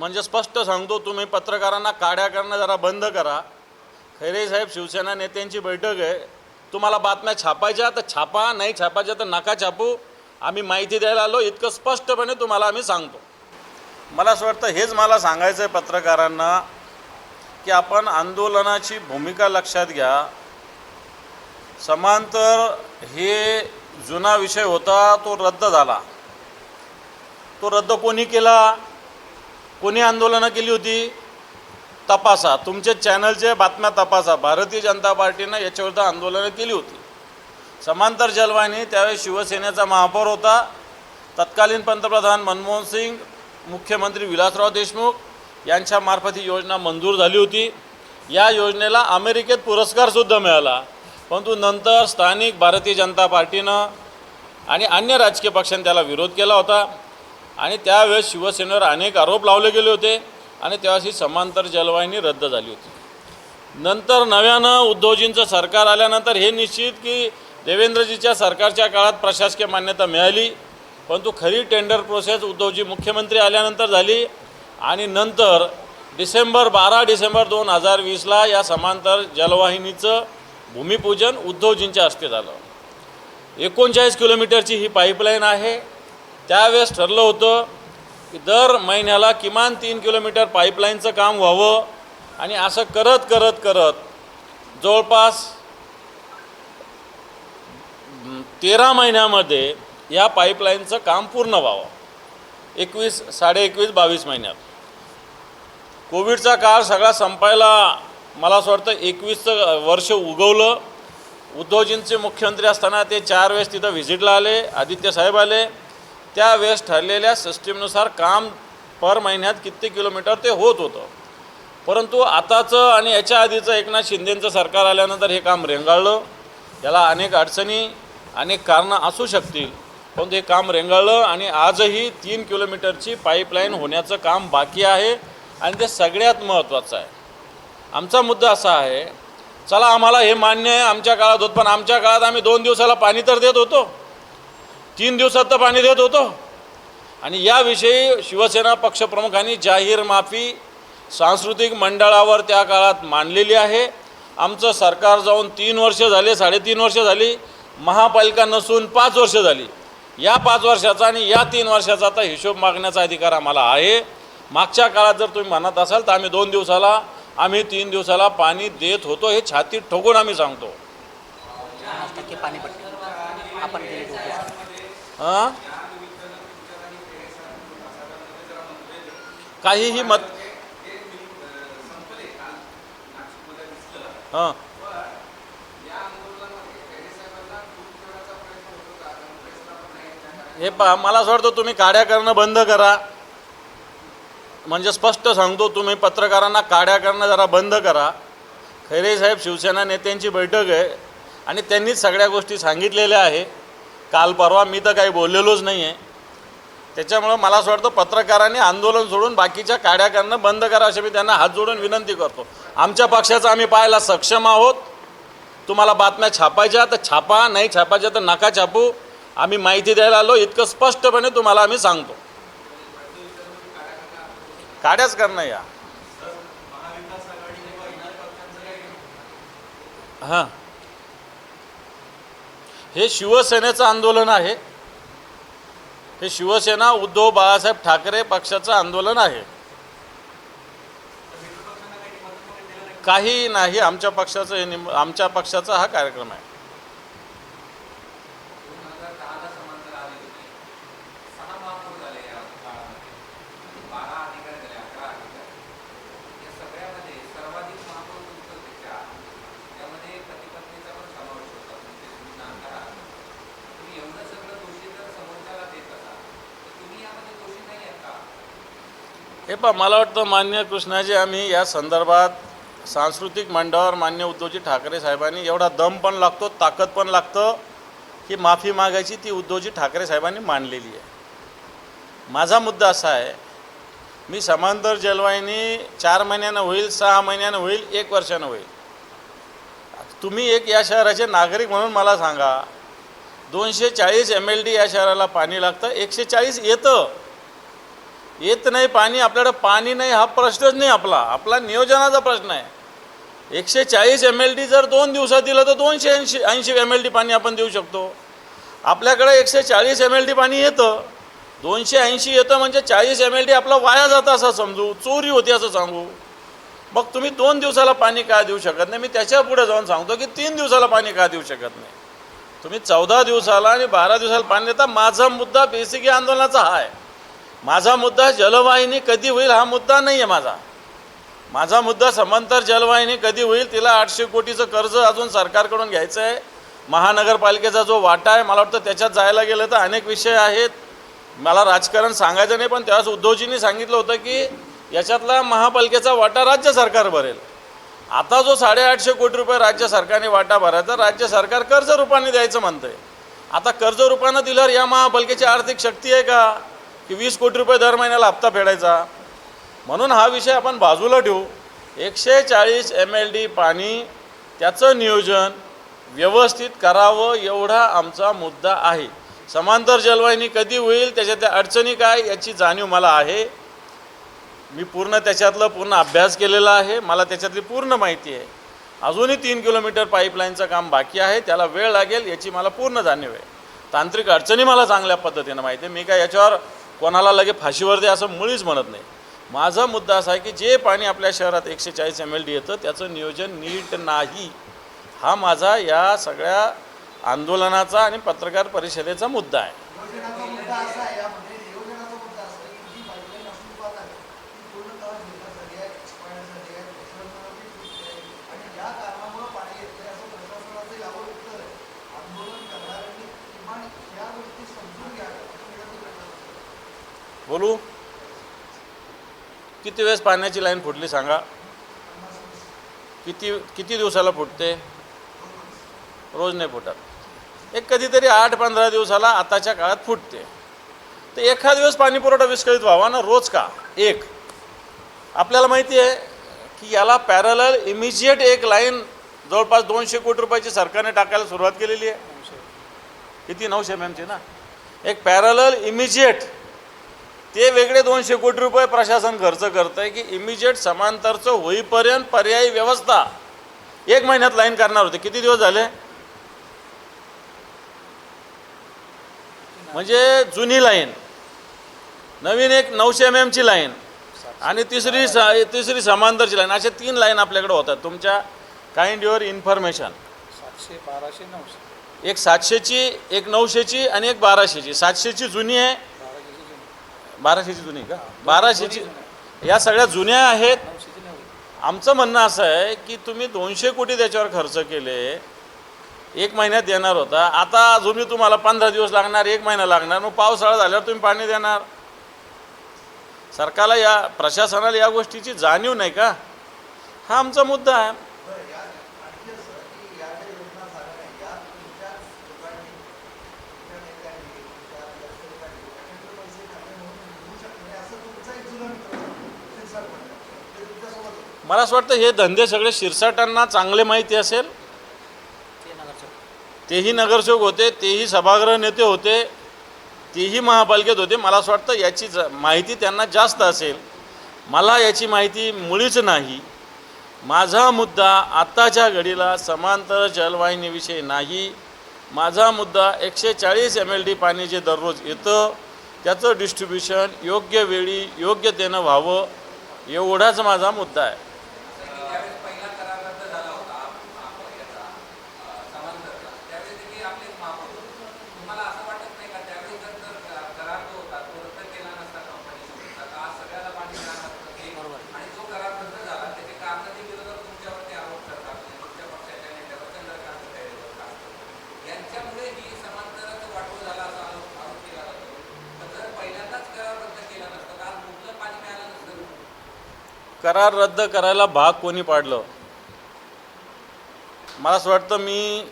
म्हणजे स्पष्ट सांगतो तुम्ही पत्रकारांना काड्या करणं जरा बंद करा. खैरे साहेब शिवसेना नेत्यांची बैठक आहे. तुम्हाला बातम्या छापायच्या तर छापा नाही छापायच्या तर नका छापू. आम्ही माहिती द्यायला आलो इतकं स्पष्टपणे तुम्हाला आम्ही सांगतो. मला असं वाटतं हेच मला सांगायचं आहे पत्रकारांना की आपण आंदोलनाची भूमिका लक्षात घ्या. समांतर हे जुना विषय होता तो रद्द झाला. तो रद्द कोणी केला? कोणी आंदोलनं केली होती? तपासा. तुमचे चॅनलचे बातम्या तपासा. भारतीय जनता पार्टीनं याच्याविरुद्ध आंदोलनं केली होती. समांतर जलवाहिनी त्यावेळेस शिवसेनेचा महापौर होता. तत्कालीन पंतप्रधान मनमोहन सिंग मुख्यमंत्री विलासराव देशमुख यांच्यामार्फत ही योजना मंजूर झाली होती. या योजनेला अमेरिकेत पुरस्कारसुद्धा मिळाला. परंतु नंतर स्थानिक भारतीय जनता पार्टीनं आणि अन्य राजकीय पक्षांनी त्याला विरोध केला होता. आणि त्यावेळेस शिवसेनेवर अनेक आरोप लावले गेले होते आणि त्यावेळेस ही समांतर जलवाहिनी रद्द झाली होती. नंतर नव्यानं उद्धवजींचं सरकार आल्यानंतर हे निश्चित की देवेंद्रजीच्या सरकारच्या काळात प्रशासकीय मान्यता मिळाली परंतु खरी टेंडर प्रोसेस उद्धवजी मुख्यमंत्री आल्यानंतर झाली आणि नंतर डिसेंबर बारा डिसेंबर दोन हजार वीसला या समांतर जलवाहिनीचं भूमिपूजन उद्धवजींच्या हस्ते झालं. एकोणचाळीस किलोमीटरची ही पाईपलाईन आहे. त्यावेळेस ठरलं होतं की दर महिन्याला किमान तीन किलोमीटर पाईपलाईनचं काम व्हावं आणि असं करत करत करत जवळपास तेरा महिन्यामध्ये या पाईपलाईनचं काम पूर्ण व्हावं. एकवीस साडे एकवीस बावीस महिन्यात. कोविडचा काळ सगळा संपायला मला असं वाटतं एकवीसचं वर्ष उगवलं. उद्धवजींचे मुख्यमंत्री असताना ते चार वेळेस तिथं व्हिजिटला आले आदित्य साहेब आले. त्यावेळेस ठरलेल्या सिस्टीमनुसार काम पर महिन्यात किती किलोमीटर ते होत होतं. परंतु आताचं आणि याच्या आधीचं एकनाथ शिंदेचं सरकार आल्यानंतर हे काम रेंगाळलं. याला अनेक अडचणी अनेक कारणं असू शकतील परंतु हे काम रेंगाळलं आणि आजही तीन किलोमीटरची पाईपलाईन होण्याचं काम बाकी आहे आणि ते सगळ्यात महत्त्वाचं आहे. आमचा मुद्दा असा आहे चला आम्हाला हे मान्य आहे आमच्या काळात होत पण आमच्या काळात आम्ही दोन दिवसाला पाणी तर देत होतो. तीन दिवसात तर पाणी देत होतो. आणि याविषयी शिवसेना पक्षप्रमुखांनी जाहीर माफी सांस्कृतिक मंडळावर त्या काळात मांडलेली आहे. आमचं सरकार जाऊन तीन वर्ष झाले साडेतीन वर्ष झाली. महापालिका नसून पाच वर्ष झाली. या पाच वर्षाचा आणि या तीन वर्षाचा आता हिशोब मागण्याचा अधिकार आम्हाला आहे. मागच्या काळात जर तुम्ही म्हणत असाल तर आम्ही दोन दिवसाला आम्ही तीन दिवसाला पाणी देत होतो हे छातीत ठोकून आम्ही सांगतो. आपण काहीही मत हां. हे पहा मला असं वाटतं तुम्ही काड्या करणं बंद करा. म्हणजे स्पष्ट सांगतो तुम्ही पत्रकारांना काड्या करणं जरा बंद करा. खैरे साहेब शिवसेना नेत्यांची बैठक आहे आणि त्यांनीच सगळ्या गोष्टी सांगितलेल्या आहे. काल परवा मी तर काही बोललेलोच नाही आहे त्याच्यामुळं मला असं वाटतं पत्रकारांनी आंदोलन सोडून बाकीच्या काड्या करणं बंद करा अशी मी त्यांना हात जोडून विनंती करतो. आमच्या पक्षाचं आम्ही पाहायला सक्षम आहोत. तुम्हाला बातम्या छापायच्या तर छापा नाही छापायच्या तर नका छापू. आम्ही माहिती द्यायला आलो इतकं स्पष्टपणे तुम्हाला आम्ही सांगतो. काड्याच करणं या. हां. हे शिवसेनेचं आंदोलन आहे. हे शिवसेना उद्धव बाळासाहेब ठाकरे पक्षाचं आंदोलन आहे. काही नाही आमच्या पक्षाचं हे निम आमच्या पक्षाचा हा कार्यक्रम आहे. हे पहा मला वाटतं मान्य कृष्णाजी आम्ही या संदर्भात सांस्कृतिक मंडळावर मान्य उद्धवजी ठाकरे साहेबांनी एवढा दम पण लागतो ताकद पण लागतं की माफी मागायची ती उद्धवजी ठाकरे साहेबांनी मांडलेली आहे. माझा मुद्दा असा आहे मी समांतर जलवाहिनी चार महिन्यानं होईल सहा महिन्यानं होईल एक वर्षानं होईल. तुम्ही एक या शहराचे नागरिक म्हणून मला सांगा दोनशे चाळीस एम एल डी या शहराला पाणी लागतं एकशे चाळीस येतं. येत नाही पाणी आपल्याकडं पाणी नाही हा प्रश्नच नाही आपला. आपला नियोजनाचा प्रश्न आहे. एकशे चाळीस एम एल डी जर दोन दिवसात दिलं तर दोनशे ऐंशी ऐंशी एम एल डी पाणी आपण देऊ शकतो. आपल्याकडे एकशे चाळीस एम एल डी पाणी येतं. दोनशे ऐंशी येतं म्हणजे चाळीस एम एल डी आपला वाया जातं असं समजू चोरी होती असं सांगू. मग तुम्ही दोन दिवसाला पाणी का देऊ शकत नाही? मी त्याच्या पुढे जाऊन सांगतो की तीन दिवसाला पाणी का देऊ शकत नाही? तुम्ही चौदा दिवसाला आणि बारा दिवसाला पाणी देता माझा मुद्दा बेसिक या आंदोलनाचा हा आहे. माझा मुद्दा जलवाहिनी कधी होईल हा मुद्दा नाही आहे माझा. माझा मुद्दा समांतर जलवाहिनी कधी होईल तिला आठशे कोटीचं कर्ज अजून सरकारकडून घ्यायचं आहे महानगरपालिकेचा जो वाटा आहे मला वाटतं त्याच्यात जायला गेलं तर अनेक विषय आहेत. मला राजकारण सांगायचं नाही पण त्यावेळेस उद्धवजींनी सांगितलं होतं की याच्यातला महापालिकेचा वाटा राज्य सरकार भरेल. आता जो साडेआठशे कोटी रुपये राज्य सरकारने वाटा भरायचा राज्य सरकार कर्ज रूपाने द्यायचं म्हणतंय. आता कर्ज रूपानं दिल्यावर या महापालिकेची आर्थिक शक्ती आहे का? की वीस कोटी रुपये दर महिन्याला हप्ता फेडायचा. म्हणून हा विषय आपण बाजूला ठेवू. एकशे चाळीस एम एल डी पाणी त्याचं नियोजन व्यवस्थित करावं एवढा आमचा मुद्दा आहे. समांतर जलवाहिनी कधी होईल त्याच्यातल्या अडचणी काय याची जाणीव मला आहे. मी पूर्ण त्याच्यातलं पूर्ण अभ्यास केलेला आहे. मला त्याच्यातली पूर्ण माहिती आहे. अजूनही तीन किलोमीटर पाईपलाईनचं काम बाकी आहे. त्याला वेळ लागेल याची मला पूर्ण जाणीव आहे. तांत्रिक अडचणी मला चांगल्या पद्धतीनं माहिती आहे. मी काय याच्यावर कोणाला लगे फाशीवर दे असं मुळीच म्हणत नाही. माझा मुद्दा असा आहे की जे पाणी आपल्या शहरात एकशे चाळीस एम एल डी येतं त्याचं नियोजन नीट नाही. हा माझा या सगळ्या आंदोलनाचा आणि पत्रकार परिषदेचा मुद्दा आहे योजनाचा मुद्दा असा आहे यामध्ये योजनाचा मुद्दा असा आहे की जी पाईपलाईन असून पाहत आहे ती पूर्णतः निर्माण झाली आहे एक्सपायर झाली आहे प्रशासनाची चूक आहे आणि या कारणामुळे पाणी येत नाही असं प्रशासनाचं यावर उत्तर आहे आंदोलन करणाऱ्यांनी किमान या गोष्टी समजून घ्याव्या असं विनंती करतात बोलू? किती वेळेस पाण्याची लाईन फुटली सांगा? किती किती दिवसाला फुटते? रोज नाही फुटत. एक कधीतरी आठ पंधरा दिवसाला आताच्या काळात फुटते. तर एखाद दिवस पाणीपुरवठा विस्कळीत व्हावा ना रोज का? एक. आपल्याला माहिती आहे की याला पॅरलल इमिजिएट एक लाईन जवळपास दोनशे कोटी रुपयाची सरकारने टाकायला सुरुवात केलेली आहे. किती? नऊशे एम एमची ना? एक पॅरलल इमिजिएट ते वेगळे दोनशे कोटी रुपये प्रशासन खर्च करत आहे की इमिजिएट समांतरचं होईपर्यंत पर्यायी व्यवस्था. एक महिन्यात लाईन करणार होते. किती दिवस झाले? म्हणजे जुनी लाईन नवीन एक नऊशे एम एमची लाईन आणि तिसरी स तिसरी समांतरची लाईन अशा तीन लाईन आपल्याकडे होतात. तुमच्या काइंड युअर इन्फॉर्मेशन सातशे बाराशे नऊशे. एक सातशेची एक नऊशेची आणि एक बाराशेची. सातशेची जुनी आहे बाराशेची जुनी का? बाराशेची या सगळ्या जुन्या आहेत. आमचं म्हणणं असं आहे की तुम्ही दोनशे कोटी त्याच्यावर खर्च केले. एक महिन्यात देणार होता. आता अजूनही तुम्हाला पंधरा दिवस लागणार एक महिना लागणार. मग पावसाळा झाल्यावर तुम्ही पाणी देणार. सरकारला या प्रशासनाला या गोष्टीची जाणीव नाही का? हा आमचा मुद्दा आहे बरं या आणखी असं की या ज्या योजना झाल्या नाही या तुमच्या लोकांनी तुमच्या नेत्यांनी तुमच्या लोकांनी त्याच्यातले पैसे खाल्ले म्हणून निघू शकले नाही असं तुमचा एक जुना मित्र शिरसाट म्हणतात ते तुमच्यासोबत होते मला असं वाटतं हे धंदे सगळे शिरसाटांना चांगले माहिती असेल. तेही नगरसेवक होते तेही सभागृह नेते होते तेही महापालिकेत होते. मला असं वाटतं याची ज माहिती त्यांना जास्त असेल. मला याची माहिती मुळीच नाही. माझा मुद्दा आत्ताच्या घडीला समांतर जलवाहिनीविषयी नाही. माझा मुद्दा एकशे चाळीस एम एल डी पाणी जे दररोज येतं त्याचं डिस्ट्रीब्युशन योग्य वेळी योग्यतेनं व्हावं एवढाच माझा मुद्दा आहे ज्यावेळेस पहिला करार रद्द झाला होता महापालिकेचा अ, समांतरचा त्यावेळेस देखील आपले एक माप होतं तुम्हाला असं वाटत नाही का त्यावेळेस जर जर क- करार जो होता तो रद्द केला नसता कंपनीसोबतचा तर आज सगळ्याला पाणी मिळालं असतं हे बरोबर. आणि जो करार रद्द झाला त्याचे कारण देखील जर तुमच्यावरती आरोप करतात म्हणजे तुमच्या पक्षाच्या नेत्यावर चंद्रकांत खैरेवर खास करून. यांच्यामुळे ही समांतराचं वाटोळ झाला असा आरोप आरोप केला जातो पण जर पहिल्यांदाच करार रद्द केला नसता तर आज मुबलक पाणी मिळालं नसतं करार रद्द करायला भाग कोणी पाडलं? मला असं वाटतं मी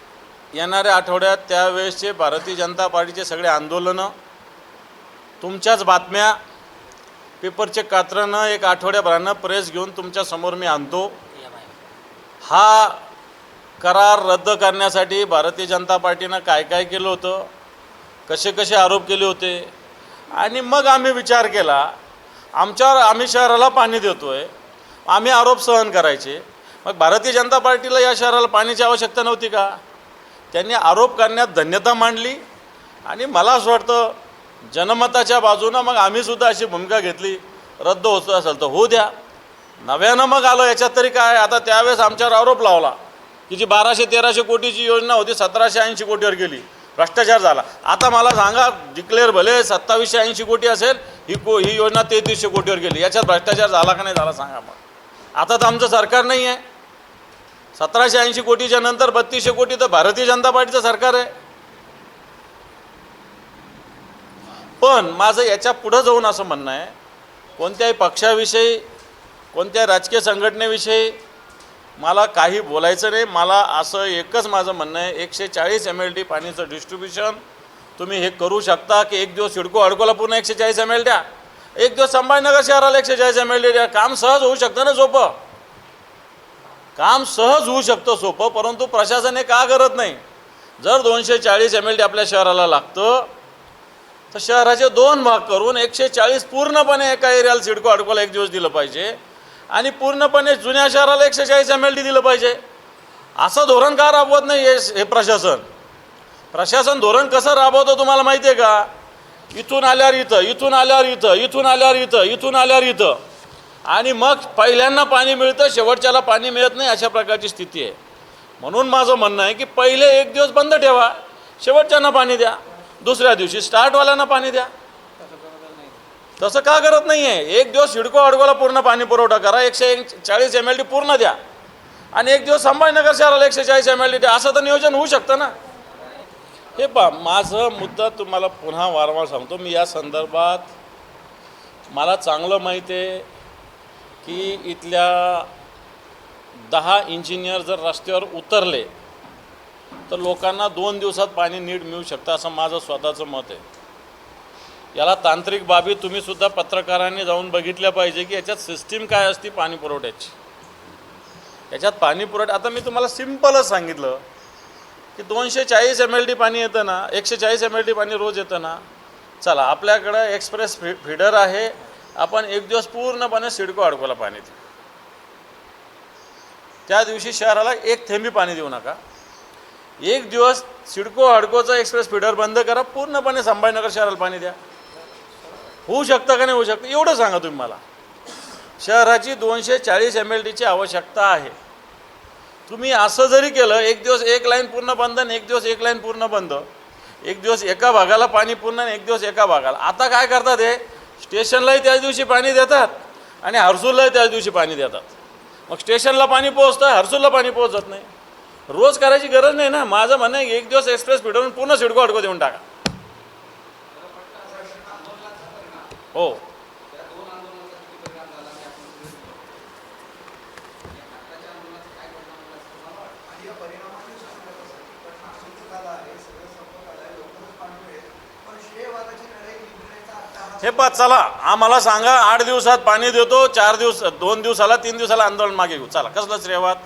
येणाऱ्या आठवड्यात त्यावेळेसचे भारतीय जनता पार्टीचे सगळे आंदोलनं तुमच्याच बातम्या पेपरचे कात्रनं एक आठवड्याभरानं प्रेस घेऊन तुमच्यासमोर मी आणतो. हा करार रद्द करण्यासाठी भारतीय जनता पार्टीनं काय काय केलं होतं? कसे कसे आरोप केले होते? आणि मग आम्ही विचार केला आमच्यावर आम्ही शहराला पाणी देतो आहे आम्ही आरोप सहन करायचे. मग भारतीय जनता पार्टीला या शहराला पाण्याची आवश्यकता नव्हती का? त्यांनी आरोप करण्यात धन्यता मांडली आणि मला असं वाटतं जनमताच्या बाजूनं मग आम्हीसुद्धा अशी भूमिका घेतली. रद्द होत असेल तर होऊ द्या. नव्यानं मग आलं याच्यात तरी काय? आता त्यावेळेस आमच्यावर आरोप लावला की जी बाराशे तेराशे कोटीची योजना होती सतराशे ऐंशी कोटीवर गेली. भ्रष्टाचार झाला. आता मला सांगा डिक्लेअर भले सत्तावीसशे ऐंशी कोटी असेल ही को ही योजना तेहतीसशे कोटीवर गेली. याच्यात भ्रष्टाचार झाला का नाही झाला सांगा मग आता तर आमचं सरकार नाही आहे. सतराशे ऐंशी कोटीच्या नंतर बत्तीसशे कोटी तर भारतीय जनता पार्टीचं सरकार आहे. पण माझं याच्या पुढं जाऊन असं म्हणणं आहे कोणत्याही पक्षाविषयी कोणत्या राजकीय संघटनेविषयी मला काही बोलायचं नाही. मला असं एकच माझं म्हणणं आहे एकशे चाळीस एम एल डी पाणीचं डिस्ट्रीब्युशन तुम्ही हे करू शकता की एक दिवस सिडको अडकोला पूर्ण एकशे चाळीस एम एल द्या एक दिवस संभाजीनगर शहराला एकशे चाळीस एम एल डी काम सहज होऊ शकतं ना सोपं? काम सहज होऊ शकतं सोपं परंतु प्रशासन हे का करत नाही? जर दोनशे चाळीस एम एल डी आपल्या शहराला लागतं तर शहराचे दोन भाग करून एकशे चाळीस पूर्णपणे एका एरियाला सिडको अडकोला एक दिवस दिलं पाहिजे आणि पूर्णपणे जुन्या शहराला एकशे चाळीस एम एल डी दिलं पाहिजे. असं धोरण का राबवत नाही हे प्रशासन? प्रशासन धोरण कसं राबवतं तुम्हाला माहिती आहे का? इथून आल्यावर इथं इथून आल्यावर इथं इथून आल्यावर इथं इथून आल्यावर इथं. आणि मग पहिल्यांदा पाणी मिळतं शेवटच्याला पाणी मिळत नाही अशा प्रकारची स्थिती आहे. म्हणून माझं म्हणणं आहे की पहिले एक दिवस बंद ठेवा शेवटच्यांना पाणी द्या दुसऱ्या दिवशी स्टार्टवाल्यांना पाणी द्या. तसं का करत नाही आहे एक दिवस सिडको अडगोला पूर्ण पाणी पुरवठा करा एकशे चाळीस एम एल डी पूर्ण द्या. आणि एक दिवस संभाजीनगर शहराला एकशे चाळीस एम एल डी द्या. असं तर नियोजन होऊ शकतं ना? हे पहा माझं मुद्दा तुम्हाला पुन्हा वारंवार सांगतो. मी या संदर्भात मला चांगलं माहीत आहे की इथल्या दहा इंजिनियर जर रस्त्यावर उतरले तर लोकांना दोन दिवसात पाणी नीट मिळू शकतं असं माझं स्वतःचं मत आहे. याला तांत्रिक बाबी तुम्हीसुद्धा पत्रकारांनी जाऊन बघितल्या पाहिजे की याच्यात सिस्टीम काय असते पाणी पुरवठ्याची याच्यात पाणी पुरवठा आता मी तुम्हाला सिम्पलच सांगितलं. की दोनशे चाळीस एम एल डी पाणी येतं ना एकशे चाळीस एम एल डी पाणी रोज येतं ना चला आपल्याकडं एक्सप्रेस फि फिडर आहे आपण एक दिवस पूर्णपणे सिडको अडकोला पाणी देऊ. त्या दिवशी शहराला एक थेंबी पाणी देऊ नका. एक दिवस सिडको हडकोचा एक्सप्रेस फिडर बंद करा पूर्णपणे संभाजीनगर शहराला पाणी द्या. होऊ शकतं का नाही होऊ शकतं? एवढं सांगा तुम्ही मला. शहराची दोनशे चाळीस एम एल डीची आवश्यकता आहे. तुम्ही असं जरी केलं एक दिवस एक लाईन पूर्ण बंद आणि एक दिवस एक लाईन पूर्ण बंद. एक दिवस एका भागाला पाणी पूर्ण आणि एक दिवस एका भागाला. आता काय करतात हे? स्टेशनलाही त्याच दिवशी पाणी देतात आणि हर्सूललाही त्याच दिवशी पाणी देतात. मग स्टेशनला पाणी पोहोचतं हर्सूलला पाणी पोहोचत नाही. रोज करायची गरज नाही ना. माझं म्हणणं एक दिवस एक्सप्रेस फिटवून पूर्ण सिडको अडको देऊन टाका. हो आणि या परिणामाने सांगत असं की पण नाशिक झाला आहे सगळं संपत आलंय लवकरच पाणी मिळेल पण शेवादाची लढाई जिंकण्याचा आता हे पा चला. आम्हाला सांगा आठ दिवसात पाणी देतो चार दिवस दोन दिवसाला तीन दिवसाला आंदोलन मागे घेऊ. चला कसलं श्रेयवाद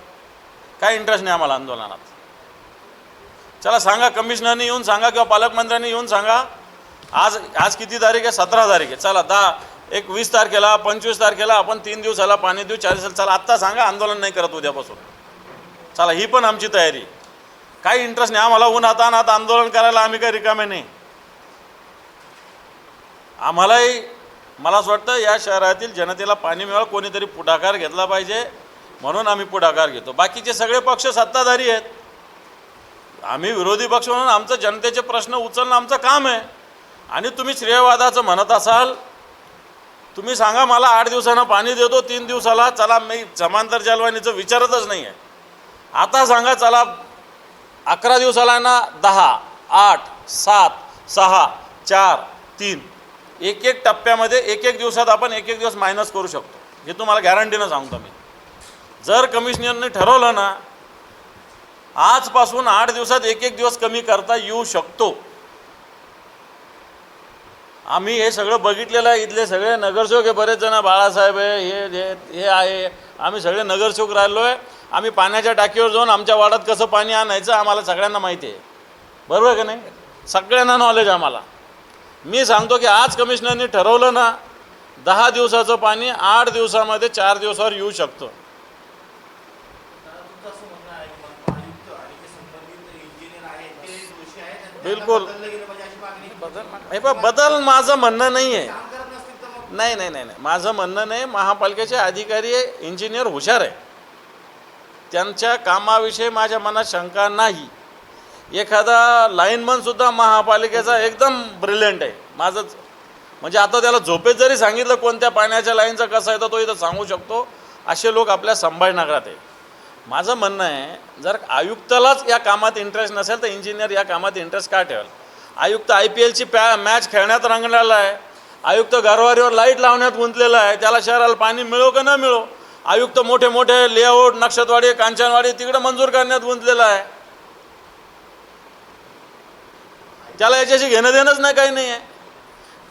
काय इंटरेस्ट नाही आम्हाला आंदोलनात. चला सांगा कमिशनरनी येऊन सांगा किंवा पालकमंत्र्यांनी येऊन सांगा. आज आज किती तारीख आहे? सतरा तारीख आहे. चला दहा एक वीस तारखेला पंचवीस तारखेला आपण तीन दिवसाला पाणी देऊ चार दिवसाला चला आत्ता सांगा आंदोलन नाही करत उद्यापासून. चला ही पण आमची तयारी. काही इंटरेस्ट नाही. आम्हाला ऊन हातानात आंदोलन करायला आम्ही काही रिकामे नाही. आम्हालाही मला असं वाटतं या शहरातील जनतेला पाणी मिळावं कोणीतरी पुढाकार घेतला पाहिजे म्हणून आम्ही पुढाकार घेतो. बाकीचे सगळे पक्ष सत्ताधारी आहेत. आम्ही विरोधी पक्ष म्हणून आमचं जनतेचे प्रश्न उचलणं आमचं काम आहे. आणि तुम्ही श्रेयवादाचं म्हणत असाल तुम्ही सांगा मला आठ दिवसानं पाणी देतो तीन दिवसाला चला मी समांतर जलवाणीचं विचारतच नाही आहे आता सांगा चला अकरा दिवसाला ना दहा आठ सात सहा चार तीन एक एक टप्प्यामध्ये एक एक दिवसात आपण एक एक दिवस मायनस करू शकतो. हे तुम्हाला गॅरंटीनं सांगतो मी. जर कमिशनरने ठरवलं ना आजपासून आठ दिवसात एक एक दिवस कमी करता येऊ शकतो. आम्ही हे सगळं बघितलेलं आहे इथले सगळे नगरसेवक हे बरेच जण बाळासाहेब आहे हे हे हे आहे. आम्ही सगळे नगरसेवक राहिलो आहे आम्ही पाण्याच्या टाकीवर जाऊन आमच्या वाड्यात कसं पाणी आणायचं आम्हाला सगळ्यांना माहिती आहे. बरोबर का नाही? सगळ्यांना नॉलेज आम्हाला. मी सांगतो की आज कमिशनरने ठरवलं ना दहा दिवसाचं पाणी आठ दिवसामध्ये चार दिवसावर येऊ शकतं. बिलकुल. हे पण बदल माझं म्हणणं नाही आहे नाही नाही नाही नाही. माझं म्हणणं नाही महापालिकेचे अधिकारी इंजिनियर हुशार आहे. त्यांच्या कामाविषयी माझ्या मनात शंका नाही. एखादा लाईनमनसुद्धा महापालिकेचा एकदम ब्रिलियंट आहे. माझंच म्हणजे आता त्याला झोपेत जरी सांगितलं कोणत्या पाण्याच्या लाईनचं कसं आहे तर तो इथं सांगू शकतो. असे लोक आपल्या संभाजीनगरात आहे माझं म्हणणं आहे जर आयुक्तालाच या कामात इंटरेस्ट नसेल तर इंजिनियर या कामात इंटरेस्ट का ठेवाल? आयुक्त आय पी एलची पॅ मॅच खेळण्यात रंगलेला आहे. आयुक्त घरवारीवर लाइट लावण्यात गुंतलेला आहे. त्याला शहराला पाणी मिळो का न मिळो? आयुक्त मोठे मोठे लेआउट नक्षतवाडी कांचनवाडी तिकडं मंजूर करण्यात गुंतलेला आहे. त्याला याच्याशी घेणं देणंच नाही काही नाही आहे.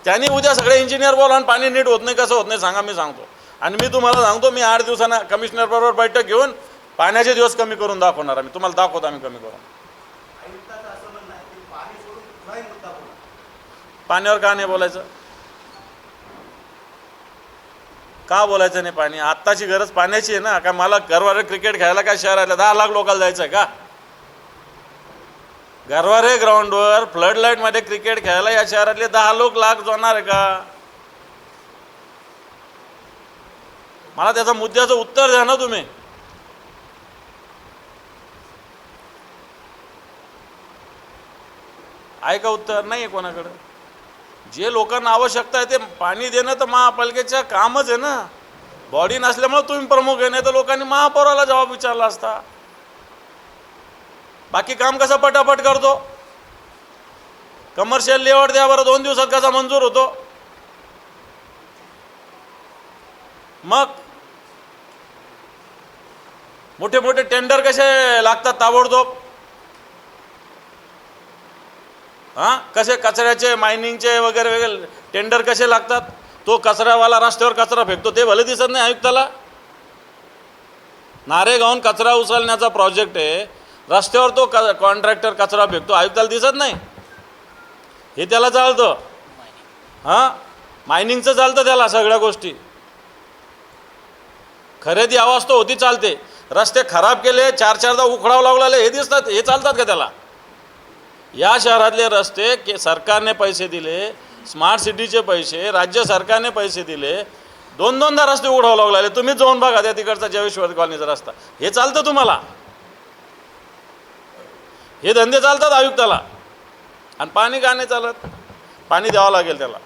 त्यांनी उद्या सगळे इंजिनियर बोला आणि पाणी नीट होत नाही कसं होत नाही सांगा मी सांगतो. आणि मी तुम्हाला सांगतो मी आठ दिवसांना कमिशनर बरोबर बैठक घेऊन पाण्याचे दिवस कमी करून दाखवणार आम्ही तुम्हाला दाखवतो आम्ही कमी करून. पाण्यावर का नाही बोलायचं? का बोलायचं नाही पाणी? आत्ताची गरज पाण्याची आहे ना. का मला घरवार क्रिकेट खेळायला काय शहरातल्या दहा लाख लोकांना जायचं आहे का? गरवारे ग्राउंडवर फ्लड लाईटमध्ये क्रिकेट खेळायला या शहरातले दहा लोक लाख जाणार आहे का? मला त्याचा मुद्द्याचं उत्तर द्या ना तुम्ही. आहे का उत्तर? नाही आहे कोणाकडं. जे लोकांना आवश्यकता आहे ते पाणी देणं तर महापालिकेचं कामच आहे ना. बॉडी नसल्यामुळे तुम्ही प्रमुख आहे नाही तर लोकांनी महापौराला जबाब विचारला असता. बाकी काम कसं पटापट करतो? कमर्शियल लेआउट द्या बरं दोन दिवसात कसा मंजूर होतो? मग मोठे मोठे टेंडर कसे लागतात ताबडतोब? हां? कसे कचऱ्याचे मायनिंगचे वगैरे वगैरे टेंडर कसे लागतात? तो कचरावाला रस्त्यावर कचरा फेकतो ते भले दिसत नाही आयुक्ताला. नारेगावून कचरा उचलण्याचा प्रोजेक्ट आहे. रस्त्यावर तो क कॉन्ट्रॅक्टर कचरा फेकतो. आयुक्ताला दिसत नाही. हे त्याला चालतं. हां? मायनिंगचं चालतं त्याला सगळ्या गोष्टी. खरेदी आवाज तो होती चालते. रस्ते खराब केले चार चारदा उखडावं लागलेले हे दिसतात हे चालतात का त्याला? या शहरातले रस्ते के सरकारने पैसे दिले स्मार्ट सिटीचे पैसे राज्य सरकारने पैसे दिले. दोन दोनदा रस्ते उघडावं लागले तुम्हीच जाऊन बघा त्या तिकडचा जयेश्वर कॉलनीचा रस्ता. हे चालतं तुम्हाला. हे धंदे चालतात आयुक्ताला. आणि पाणी का नाही चालत? पाणी द्यावं लागेल त्याला.